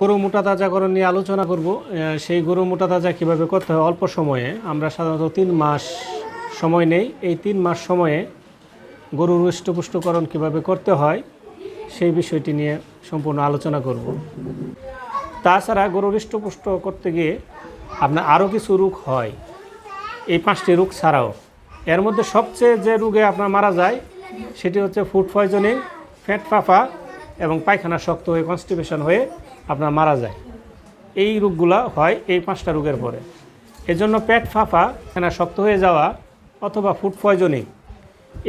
গরু মোটা তাজাকরণ নিয়ে আলোচনা করব। সেই গরু মোটা তাজা কীভাবে করতে হয়? অল্প সময়ে। আমরা সাধারণত তিন মাস সময় নেই। এই তিন মাস সময়ে গরুর হৃষ্টপুষ্টকরণ কীভাবে করতে হয়, সেই বিষয়টি নিয়ে সম্পূর্ণ আলোচনা করব। তাছাড়া গরুর হৃষ্টপুষ্ট করতে গিয়ে আপনার আরও কিছু রোগ হয়। এই পাঁচটি রোগ ছাড়াও। এর মধ্যে সবচেয়ে যে রোগে আপনার মারা যায়, সেটি হচ্ছে ফুড পয়জনিং ফ্যাট ফাফা এবং পায়খানা শক্ত হয়ে কনস্টিপেশন হয়ে আপনার মারা যায়। এই রোগগুলা হয় এই পাঁচটা রোগের পরে। এজন্য পেট ফাফা পায়খানা শক্ত হয়ে যাওয়া অথবা ফুড পয়জনিং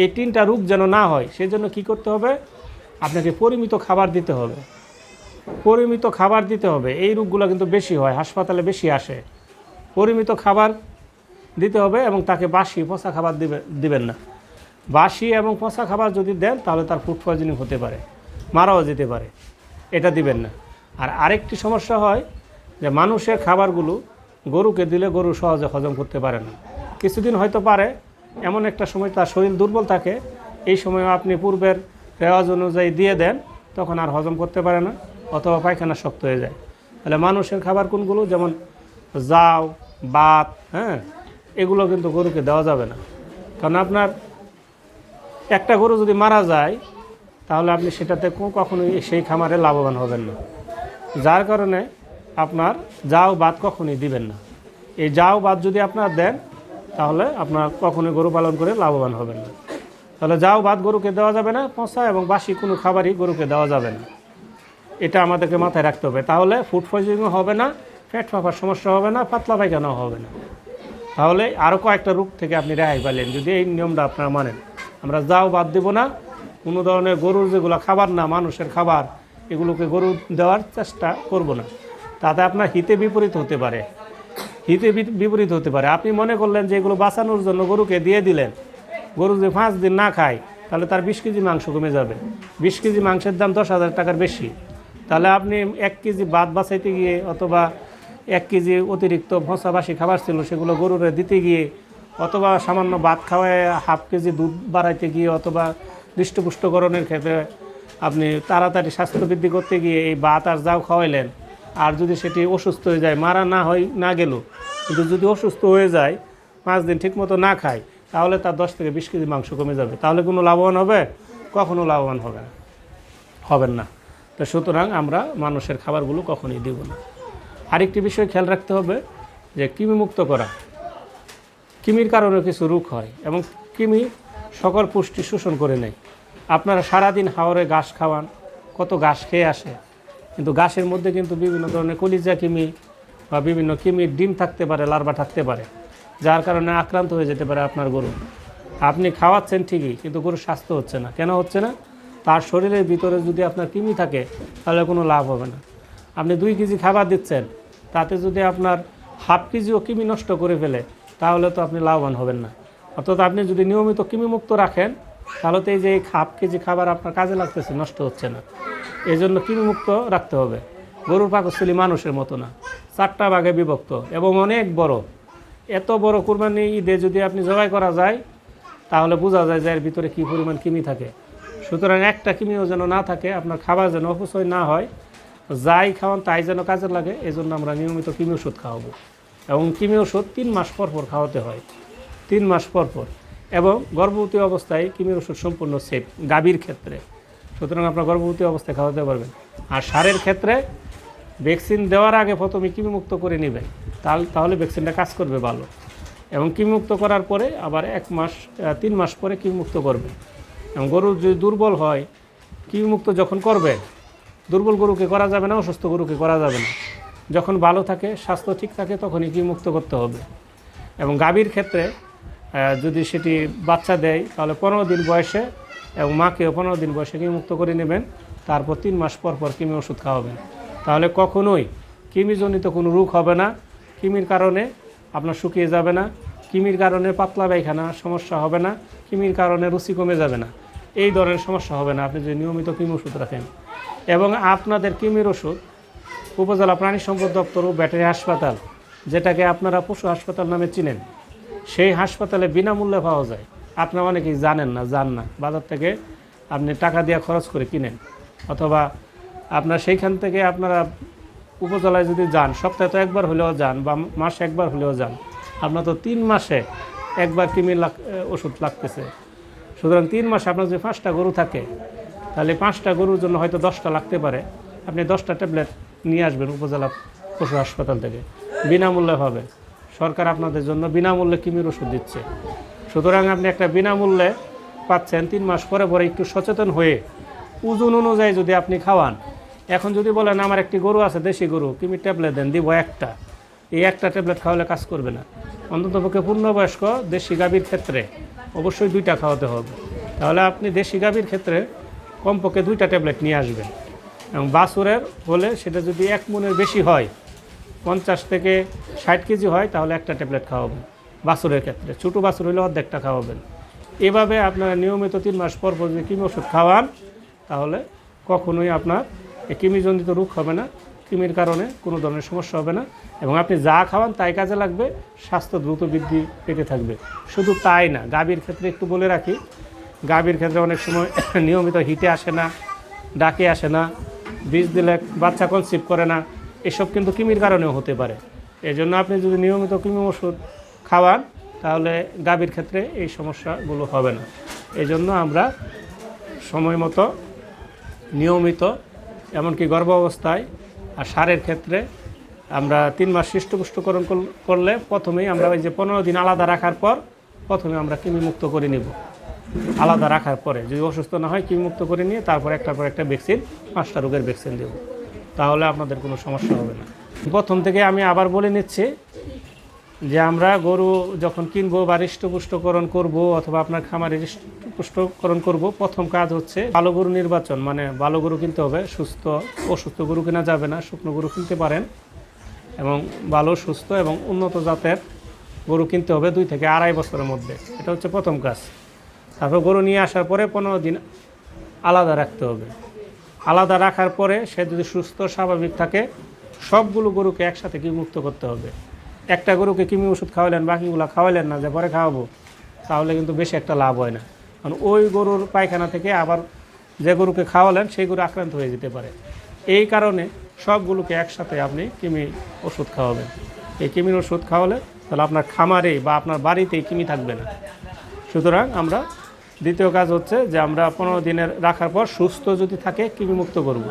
এই তিনটা রোগ যেন না হয়, সেজন্য কি করতে হবে? আপনাকে পরিমিত খাবার দিতে হবে। পরিমিত খাবার দিতে হবে। এই রোগগুলো কিন্তু বেশি হয়, হাসপাতালে বেশি আসে। পরিমিত খাবার দিতে হবে এবং তাকে বাসি, পচা খাবার দিবে, দিবেন না। বাসি এবং পচা খাবার যদি দেন, তাহলে তার ফুড পয়জনিং হতে পারে, মারাও যেতে পারে। এটা দিবেন না। আর আরেকটি সমস্যা হয় যে মানুষের খাবারগুলো গরুকে দিলে গরু সহজে হজম করতে পারে না। কিছুদিন হয়তো পারে, এমন একটা সময় তার শরীর দুর্বল থাকে, এই সময় আপনি পূর্বের রেওয়াজ অনুযায়ী দিয়ে দেন, তখন আর হজম করতে পারে না, অথবা পায়খানা শক্ত হয়ে যায়। তাহলে মানুষের খাবার কোনগুলো? যেমন জাউ বাত হ্যাঁ এগুলো কিন্তু গরুকে দেওয়া যাবে না। কারণ আপনার একটা গরু যদি মারা যায়, তাহলে আপনি সেটাতে কখনোই সেই খামারে লাভবান হবেন না। যার কারণে আপনার যাও বাদ কখনই দিবেন না। এই যাও বাদ যদি আপনার দেন, তাহলে আপনার কখনোই গরু পালন করে লাভবান হবেন না। তাহলে যাও বাদ গরুকে দেওয়া যাবে না, পচা এবং বাসি কোনো খাবারই গরুকে দেওয়া যাবে না। এটা আমাদেরকে মাথায় রাখতে হবে। তাহলে ফুড পয়জনিং হবে না ফ্যাট ফাঁপার সমস্যা হবে না, পাতলা পায়খানাও হবে না। তাহলে আরও কয়েকটা রূপ থেকে আপনি রেহাই পেলেন যদি এই নিয়মটা আপনারা মানেন। আমরা যাও বাদ দেব না, কোনো ধরনের গরুর যেগুলো খাবার না, মানুষের খাবার এগুলোকে গরু দেওয়ার চেষ্টা করব না। তাতে আপনার হিতে বিপরীত হতে পারে। হিতে বিপরীত হতে পারে। আপনি মনে করলেন যে এগুলো বাঁচানোর জন্য গরুকে দিয়ে দিলেন। গরু যদি পাঁচ দিন না খায়, তাহলে তার বিশ কেজি মাংস কমে যাবে। বিশ কেজি মাংসের দাম দশ হাজার টাকার বেশি। তাহলে আপনি এক কেজি ভাত বাঁচাইতে গিয়ে অথবা এক কেজি অতিরিক্ত ভসাবাসি খাবার ছিল, সেগুলো গরুরে দিতে গিয়ে অথবা সামান্য ভাত খাওয়ায় হাফ কেজি দুধ বাড়াইতে গিয়ে অথবা হৃষ্টপুষ্টকরণের ক্ষেত্রে আপনি তাড়াতাড়ি স্বাস্থ্য বৃদ্ধি করতে গিয়ে এই ভাত আর যাও খাওয়াইলেন, আর যদি সেটি অসুস্থ হয়ে যায়, মারা না হয়, না গেল, কিন্তু যদি অসুস্থ হয়ে যায়, পাঁচ দিন ঠিকমতো না খায়, তাহলে তার দশ থেকে বিশ কেজি মাংস কমে যাবে। তাহলে কোনো লাভবান হবে? কখনো লাভবান হবে না। হবেন না। তো সুতরাং আমরা মানুষের খাবারগুলো কখনোই দেব না। আরেকটি বিষয় খেয়াল রাখতে হবে যে কৃমিমুক্ত করা। কৃমির কারণে কিছু রোগ হয় এবং কৃমি সকল পুষ্টি শোষণ করে নেয়। আপনারা সারাদিন হাওরে ঘাস খাওয়ান, কত ঘাস খেয়ে আসে। কিন্তু ঘাসের মধ্যে কিন্তু বিভিন্ন ধরনের কলিজা কিমি বা বিভিন্ন কিমির ডিম থাকতে পারে, লার্ভা থাকতে পারে, যার কারণে আক্রান্ত হয়ে যেতে পারে আপনার গরু। আপনি খাওয়াচ্ছেন ঠিকই, কিন্তু গরুর স্বাস্থ্য হচ্ছে না। কেন হচ্ছে না? তার শরীরের ভিতরে যদি আপনার কৃমি থাকে, তাহলে কোনো লাভ হবে না। আপনি দুই কেজি খাবার দিচ্ছেন, তাতে যদি আপনার হাফ কেজিও কৃমি নষ্ট করে ফেলে, তাহলে তো আপনি লাভবান হবেন না। অর্থাৎ আপনি যদি নিয়মিত কৃমিমুক্ত রাখেন তাহলে তো এই যে হাফ কেজি খাবার আপনার কাজে লাগতেছে, নষ্ট হচ্ছে না। এই জন্য কৃমিমুক্ত রাখতে হবে। গরুর পাকস্থলী মানুষের মতো না। চারটা ভাগে বিভক্ত এবং অনেক বড়। এত বড় কুরবানি ঈদে যদি আপনি জবাই করা যায়, তাহলে বোঝা যায় যে এর ভিতরে কী পরিমাণ কিমি থাকে। সুতরাং একটা কিমিও যেন না থাকে, আপনার খাবার যেন অপচয় না হয়, যাই খাওয়ান তাই যেন কাজে লাগে এই জন্য আমরা নিয়মিত কিমি ওষুধ খাওয়াবো। এবং কিমি ওষুধ তিন মাস পর পর খাওয়াতে হয়। তিন মাস পর পর। এবং গর্ভবতী অবস্থায় কৃমির ওষুধ সম্পূর্ণ সেফ গাভীর ক্ষেত্রে। সুতরাং আপনার গর্ভবতী অবস্থায় খাওয়াতে পারবেন আর সারের ক্ষেত্রে ভ্যাকসিন দেওয়ার আগে প্রথমে কৃমিমুক্ত করে নেবেন। তাহলে তাহলে ভ্যাকসিনটা কাজ করবে ভালো। এবং কৃমিমুক্ত করার পরে আবার এক মাস তিন মাস পরে কৃমিমুক্ত করবে এবং গরু যদি দুর্বল হয়, কৃমিমুক্ত যখন করবে, দুর্বল গরুকে করা যাবে না, অসুস্থ গরুকে করা যাবে না। যখন ভালো থাকে, স্বাস্থ্য ঠিক থাকে, তখনই কৃমিমুক্ত করতে হবে। এবং গাভীর ক্ষেত্রে যদি সেটি বাচ্চা দেয়, তাহলে পনেরো দিন বয়সে এবং মাকেও পনেরো দিন বয়সে কৃমিমুক্ত করে নেবেন। তারপর তিন মাস পর পর কৃমি ওষুধ খাওয়াবেন। তাহলে কখনোই কৃমিজনিত কোনো রোগ হবে না। কৃমির কারণে আপনার শুকিয়ে যাবে না। কিমির কারণে পাতলা পায়খানা সমস্যা হবে না। কিমির কারণে রুচি কমে যাবে না। এই ধরনের সমস্যা হবে না। আপনি যদি নিয়মিত কিমি ওষুধ রাখেন। এবং আপনাদের কিমির ওষুধ উপজেলা প্রাণী সম্পদ দপ্তর ও ব্যাটারি হাসপাতাল, যেটাকে আপনারা পশু হাসপাতাল নামে চিনেন সেই হাসপাতালে বিনামূল্যে পাওয়া যায়। আপনারা অনেকেই জানেন না জান না। বাজার থেকে আপনি টাকা দিয়ে খরচ করে কিনেন। অথবা আপনার সেইখান থেকে আপনারা উপজেলায় যদি যান, সপ্তাহে তো একবার হলেও যান বা মাসে একবার হলেও যান, আপনার তো তিন মাসে একবার কৃমির লাগ ওষুধ লাগতেছে। সুতরাং তিন মাসে আপনার যদি পাঁচটা গরু থাকে, তাহলে পাঁচটা গরুর জন্য হয়তো দশটা লাগতে পারে। আপনি দশটা ট্যাবলেট নিয়ে আসবেন উপজেলা পশু হাসপাতাল থেকে। বিনামূল্যে হবে। সরকার আপনাদের জন্য বিনামূল্যে কিমির ওষুধ দিচ্ছে। সুতরাং আপনি একটা বিনামূল্যে পাচ্ছেন, তিন মাস পরে পরে একটু সচেতন হয়ে ওজন অনুযায়ী যদি আপনি খাওয়ান। এখন যদি বলেন, আমার একটি গরু আছে, দেশি গরু, কৃমির ট্যাবলেট দেন, দিব একটা। এই একটা ট্যাবলেট খাওয়ালে কাজ করবে না। অন্ততপক্ষে পূর্ণবয়স্ক দেশি গাভীর ক্ষেত্রে অবশ্যই দুইটা খাওয়াতে হবে। তাহলে আপনি দেশি গাভীর ক্ষেত্রে কমপক্ষে দুইটা ট্যাবলেট নিয়ে আসবেন। এবং বাছুরের হলে সেটা যদি এক মনের বেশি হয় পঞ্চাশ থেকে ষাট কেজি হয়, তাহলে একটা ট্যাবলেট খাওয়াবেন। বাছুরের ক্ষেত্রে। ছোটো বাছুর হলে অর্ধেকটা খাওয়াবেন। এভাবে আপনারা নিয়মিত তিন মাস পর পর যদি কিমি ওষুধ খাওয়ান, তাহলে কখনোই আপনার এই কৃমিজনিত রোগ হবে না। কৃমির কারণে কোনো ধরনের সমস্যা হবে না। এবং আপনি যা খাওয়ান তাই কাজে লাগবে, স্বাস্থ্য দ্রুত বৃদ্ধি পেতে থাকবে। শুধু তাই না, গাভীর ক্ষেত্রে একটু বলে রাখি, গাভীর ক্ষেত্রে অনেক সময় নিয়মিত হিটে আসে না, ডাকে আসে না বীজ দিলে বাচ্চা কনসিভ করে না। এসব কিন্তু কৃমির কারণেও হতে পারে। এই জন্য আপনি যদি নিয়মিত কৃমি ওষুধ খাওয়ান, তাহলে গাভীর ক্ষেত্রে এই সমস্যাগুলো হবে না। এই জন্য আমরা সময় মতো, নিয়মিত, এমনকি গর্ভ অবস্থায় আর সারের ক্ষেত্রে আমরা তিন মাস হৃষ্টপুষ্টকরণ করল- প্রথমেই আমরা ওই যে পনেরো দিন আলাদা রাখার পর প্রথমে আমরা কৃমিমুক্ত করে নিব। আলাদা রাখার পরে যদি অসুস্থ না হয়, কৃমিমুক্ত করে নিয়ে তারপর একটার পর একটা ভ্যাকসিন, পাঁচটা রোগের ভ্যাকসিন দেব। তাহলে আপনাদের কোনো সমস্যা হবে না। প্রথম থেকে আমি আবার বলে নিচ্ছি যে আমরা গরু যখন কিনবো বা হৃষ্টপুষ্টকরণ করব অথবা আপনার খামারে হৃষ্টপুষ্টকরণ করব, প্রথম কাজ হচ্ছে ভালো গরু নির্বাচন। মানে ভালো গরু কিনতে হবে, সুস্থ, অসুস্থ গরু কেনা যাবে না, শুকনো গরু কিনতে পারেন এবং ভালো, সুস্থ এবং উন্নত জাতের গরু কিনতে হবে দুই থেকে আড়াই বছরের মধ্যে। এটা হচ্ছে প্রথম কাজ। তারপর গরু নিয়ে আসার পরে পনেরো দিন আলাদা রাখতে হবে। আলাদা রাখার পরে সে যদি সুস্থ, স্বাভাবিক থাকে, সবগুলো গরুকে একসাথে মুক্ত করতে হবে। একটা গরুকে কিমি ওষুধ খাওয়ালেন বাকিগুলো খাওয়ালেন না, যে পরে খাওয়াবো, তাহলে কিন্তু বেশি একটা লাভ হয় না। কারণ ওই গরুর পায়খানা থেকে আবার যে গরুকে খাওয়ালেন, সেই গরু আক্রান্ত হয়ে যেতে পারে। এই কারণে সবগুলোকে একসাথে আপনি কৃমি ওষুধ খাওয়াবেন। এই কিমির ওষুধ খাওয়ালে তাহলে আপনার খামারে বা আপনার বাড়িতেই কিমি থাকবে না। সুতরাং আমরা দ্বিতীয় কাজ হচ্ছে যে আমরা পনেরো দিনের রাখার পর সুস্থ যদি থাকে কৃমিমুক্ত করব।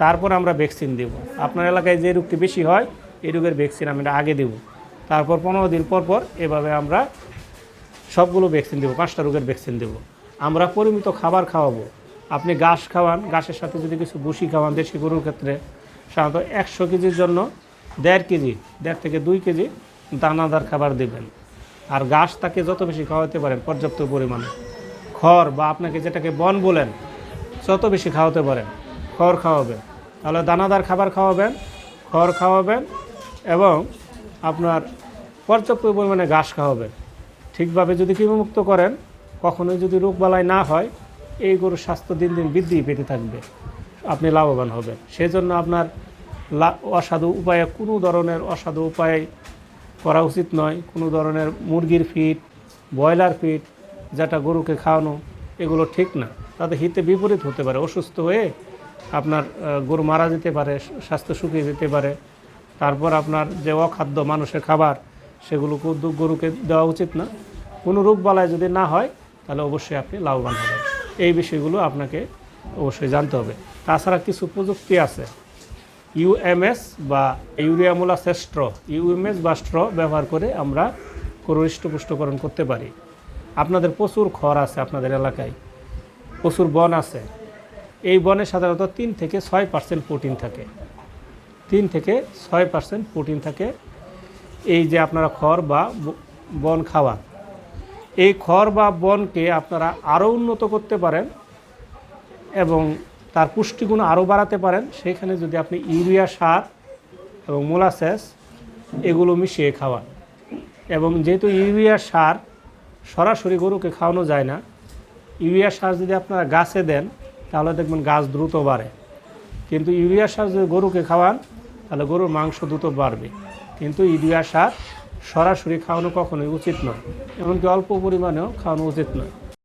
তারপর আমরা ভ্যাকসিন দেব। আপনার এলাকায় যে রোগটি বেশি হয়, এই রোগের ভ্যাকসিন আমরা আগে দেব। তারপর পনেরো দিন পর পর এভাবে আমরা সবগুলো ভ্যাকসিন দেবো, পাঁচটা রোগের ভ্যাকসিন দেবো। আমরা পরিমিত খাবার খাওয়াবো। আপনি ঘাস খাওয়ান, ঘাসের সাথে যদি কিছু ভুসি খাওয়ান দেশি গরুর ক্ষেত্রে, সাধারণত একশো কেজির জন্য দেড় কেজি, দেড় থেকে দুই কেজি দানাদার খাবার দেবেন। আর ঘাস তাকে যত বেশি খাওয়াতে পারেন পর্যাপ্ত পরিমাণে। খড় বা আপনাকে যেটাকে বন বলেন, যত বেশি খাওয়াতে পারেন, খড় খাওয়াবেন। তাহলে দানাদার খাবার খাওয়াবেন, খড় খাওয়াবেন এবং আপনার পর্যাপ্ত পরিমাণে ঘাস খাওয়াবেন। ঠিকভাবে যদি কৃমিমুক্ত করেন, কখনোই যদি রোগবালাই না হয়, এই গরুর স্বাস্থ্য দিন দিন বৃদ্ধি পেতে থাকবে। আপনি লাভবান হবেন। সেজন্য আপনার অসাধু উপায়ে, কোনো ধরনের অসাধু উপায় করা উচিত নয়। কোনো ধরনের মুরগির ফিট ব্রয়লার ফিট যেটা গরুকে খাওয়ানো, এগুলো ঠিক না। তাতে হিতে বিপরীত হতে পারে, অসুস্থ হয়ে আপনার গরু মারা যেতে পারে, স্বাস্থ্য শুকিয়ে যেতে পারে। তারপর আপনার যে অখাদ্য মানুষের খাবার, সেগুলোকে গরুকে দেওয়া উচিত না। কোনো রোগ বালায় যদি না হয়, তাহলে অবশ্যই আপনি লাভবান হবেন। এই বিষয়গুলো আপনাকে অবশ্যই জানতে হবে। তাছাড়া কিছু প্রযুক্তি আছে। ইউএমএস বা ইউরিয়ামুলা স্ট্র, ইউএমএস বা স্ট্র ব্যবহার করে আমরা গরু হৃষ্টপুষ্টকরণ করতে পারি। আপনাদের প্রচুর খড় আছে আপনাদের এলাকায়, প্রচুর বন আছে। এই বনে সাধারণত তিন থেকে ছয় পার্সেন্ট প্রোটিন থাকে। তিন থেকে ছয় পার্সেন্ট প্রোটিন থাকে এই যে আপনারা খড় বা বন খাওয়া। এই খড় বা বনকে আপনারা আরও উন্নত করতে পারেন এবং তার পুষ্টিগুণ আরও বাড়াতে পারেন। সেখানে যদি আপনি ইউরিয়া, সার এবং মোলাসেস এগুলো মিশিয়ে খাওয়ান। এবং যেহেতু ইউরিয়া, সার সরাসরি গরুকে খাওয়ানো যায় না। ইউরিয়া সার যদি আপনারা গাছে দেন, তাহলে দেখবেন গাছ দ্রুত বাড়ে। কিন্তু ইউরিয়া সার যদি গরুকে খাওয়ান, তাহলে গরুর মাংস দ্রুত বাড়বে। কিন্তু ইউরিয়া সার সরাসরি খাওয়ানো কখনোই উচিত নয়। এমনকি অল্প পরিমাণেও খাওয়ানো উচিত নয়।